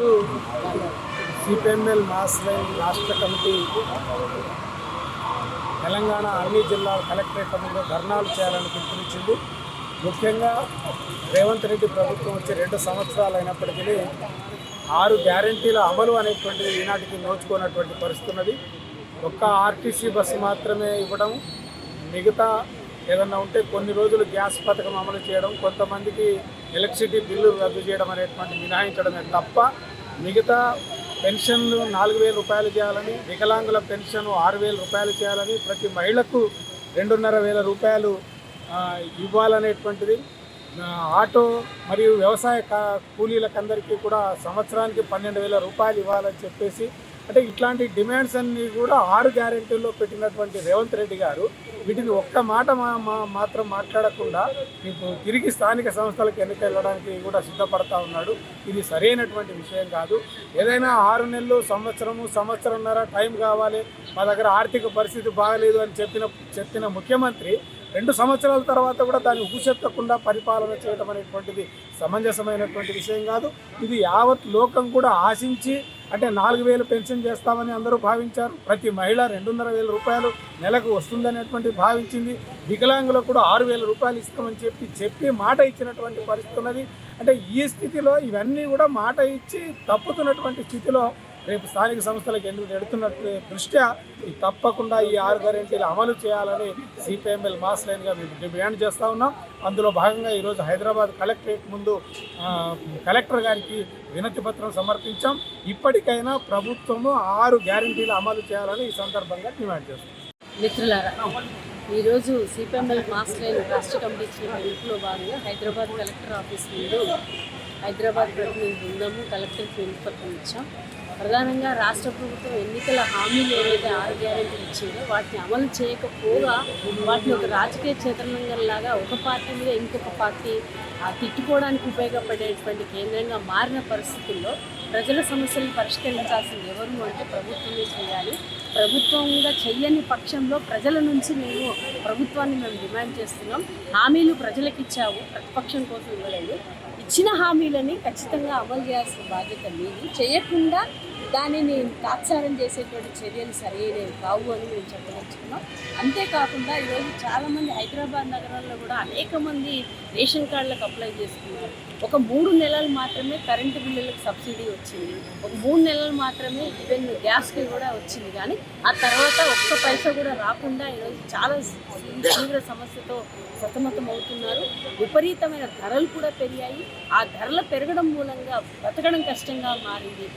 ఈరోజు CPML mass line రాష్ట్ర committee Telangana అన్ని జిల్లాల కలెక్టరేట్ ముందు ధర్నాలు చేయాలని పిలుపునిచ్చింది. ముఖ్యంగా రేవంత్ రెడ్డి ప్రభుత్వం వచ్చి రెండు సంవత్సరాలు అయినప్పటికీ ఆరు గ్యారంటీల అమలు అనేటువంటిది ఈనాటికి నోచుకున్నటువంటి పరిస్థితి ఉన్నది. ఒక్క ఆర్టీసీ బస్సు మాత్రమే ఇవ్వడం మిగతా ఏదన్నా ఉంటే కొన్ని రోజులు గ్యాస్ పథకం అమలు చేయడం కొంతమందికి ఎలక్ట్రిసిటీ బిల్లు రద్దు చేయడం అనేటువంటి మినహాయించడమే తప్ప మిగతా పెన్షన్లు నాలుగు వేల రూపాయలు చేయాలని వికలాంగుల పెన్షన్ ఆరు వేల రూపాయలు చేయాలని ప్రతి మహిళకు రెండున్నర వేల రూపాయలు ఇవ్వాలనేటువంటిది. ఆటో మరియు వ్యవసాయ కా- కూలీలకందరికీ కూడా సంవత్సరానికి పన్నెండు వేల రూపాయలు ఇవ్వాలని చెప్పేసి అంటే ఇట్లాంటి డిమాండ్స్ అన్ని కూడా ఆరు గ్యారెంటీల్లో పెట్టినటువంటి రేవంత్ రెడ్డి గారు వీటిని ఒక్క మాట మా- మాత్రం మాట్లాడకుండా ఇప్పుడు తిరిగి స్థానిక సంస్థలకు ఎన్నిక వెళ్ళడానికి కూడా సిద్ధపడతా ఉన్నాడు. ఇది సరైనటువంటి విషయం కాదు. ఏదైనా ఆరు నెలలు సంవత్సరము సంవత్సరంన్నర టైం కావాలి. మా దగ్గర ఆర్థిక పరిస్థితి బాగలేదు అని చెప్పిన చెప్పిన ముఖ్యమంత్రి రెండు సంవత్సరాల తర్వాత కూడా దాన్ని ఊసెత్తకుండా పరిపాలన చేయడం అనేటువంటిది సమంజసమైనటువంటి విషయం కాదు. ఇది యావత్ లోకం కూడా ఆశించి అంటే నాలుగు వేలు పెన్షన్ చేస్తామని అందరూ భావించారు. ప్రతి మహిళ రెండున్నర వేల రూపాయలు నెలకు వస్తుందనేటువంటి భావించింది. వికలాంగులకు కూడా ఆరు వేల రూపాయలు ఇస్తామని చెప్పి చెప్పి మాట ఇచ్చినటువంటి పరిస్థితి ఉన్నది అంటే ఈ స్థితిలో ఇవన్నీ కూడా మాట ఇచ్చి తప్పుతున్నటువంటి స్థితిలో రేపు స్థానిక సంస్థలకు ఎందుకు నెడుతున్నట్టు దృష్ట్యా తప్పకుండా ఈ ఆరు గ్యారెంటీలు అమలు చేయాలని సిపిఎంఎల్ మాస్ లైన్గా మేము డిమాండ్ చేస్తూ ఉన్నాం. అందులో భాగంగా ఈరోజు హైదరాబాద్ కలెక్టరేట్ ముందు కలెక్టర్ గారికి వినతి పత్రం సమర్పించాం. ఇప్పటికైనా ప్రభుత్వము ఆరు గ్యారెంటీలు అమలు చేయాలని ఈ సందర్భంగా డిమాండ్ చేస్తాం. మిత్రులారా ఈరోజు సిపిఎంఎల్ మాస్ లైన్ రాష్ట్ర కమిటీ ఇచ్చిన పిలుపులో భాగంగా హైదరాబాద్ కలెక్టర్ ఆఫీస్ ముందు హైదరాబాద్ ప్రతినిధి బృందము కలెక్టర్కి వినతిపత్రం ఇచ్చాం. ప్రధానంగా రాష్ట్ర ప్రభుత్వం ఎన్నికల హామీలు ఏవైతే ఆరు గ్యారెంటీలు ఇచ్చిందో వాటిని అమలు చేయకపోగా వాటిని ఒక రాజకీయ చదరంగంలాగా ఒక పార్టీ మీద ఇంకొక పార్టీ తిట్టుకోవడానికి ఉపయోగపడేటువంటి కేంద్రంగా మారిన పరిస్థితుల్లో ప్రజల సమస్యలను పరిష్కరించాల్సింది ఎవరు అంటే ప్రభుత్వమే చేయాలి. ప్రభుత్వంగా చెయ్యని పక్షంలో ప్రజల నుంచి మేము ప్రభుత్వాన్ని మేము డిమాండ్ చేస్తున్నాం. హామీలు ప్రజలకు ఇచ్చావు ప్రతిపక్షం కోసం ఇవ్వలేదు. ఇచ్చిన హామీలని ఖచ్చితంగా అమలు చేయాల్సిన బాధ్యత మీది. చేయకుండా దానిని తాత్సారం చేసేటువంటి చర్యలు సరైనవి కావు అని మేము చెప్పదలుచుకున్నాం. అంతేకాకుండా ఈరోజు చాలామంది హైదరాబాద్ నగరాల్లో కూడా అనేక మంది రేషన్ కార్డులకు అప్లై చేసుకున్నారు ఒక మూడు నెలలు మాత్రమే కరెంటు బిల్లులకు సబ్సిడీ వచ్చింది. ఒక మూడు నెలలు మాత్రమే ఈవెన్ గ్యాస్కి కూడా వచ్చింది. కానీ ఆ తర్వాత ఒక్క పైసా కూడా రాకుండా ఈరోజు చాలా తీవ్ర సమస్యతో సతమతం అవుతున్నారు విపరీతమైన ధరలు కూడా పెరిగాయి. ఆ ధరల పెరగడం మూలంగా బ్రతకడం కష్టంగా మారింది.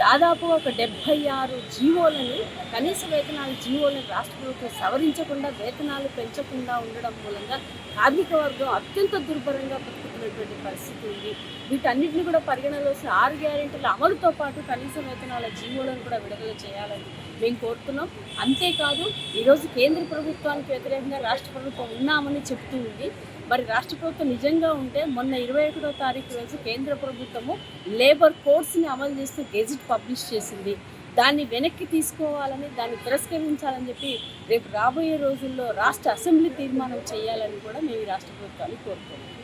దాదాపు ఒక డెబ్భై ఆరు జీవోలని కనీస వేతనాల జీవోలను రాష్ట్ర ప్రభుత్వం సవరించకుండా వేతనాలు పెంచకుండా ఉండడం మూలంగా కార్మిక వర్గం అత్యంత దుర్భరంగా బతుకుతున్నటువంటి పరిస్థితి ఉంది. వీటన్నిటిని కూడా పరిగణలోసి ఆరు గ్యారెంటీల అమలుతో పాటు కనీస వేతనాల జీవోలను కూడా విడుదల చేయాలని మేము కోరుతున్నాం. అంతేకాదు ఈరోజు కేంద్ర ప్రభుత్వానికి వ్యతిరేకంగా రాష్ట్ర ప్రభుత్వం ఉన్నామని చెప్తూ ఉంది. మరి రాష్ట్ర ప్రభుత్వం నిజంగా ఉంటే మొన్న ఇరవై ఒకటో తారీఖు రోజు కేంద్ర ప్రభుత్వము లేబర్ కోడ్స్ని అమలు చేస్తూ గెజిట్ పబ్లిష్ చేసింది. దాన్ని వెనక్కి తీసుకోవాలని దాన్ని తిరస్కరించాలని చెప్పి రేపు రాబోయే రోజుల్లో రాష్ట్ర అసెంబ్లీ తీర్మానం చేయాలని కూడా మేము ఈ రాష్ట్ర ప్రభుత్వాన్ని కోరుతున్నాం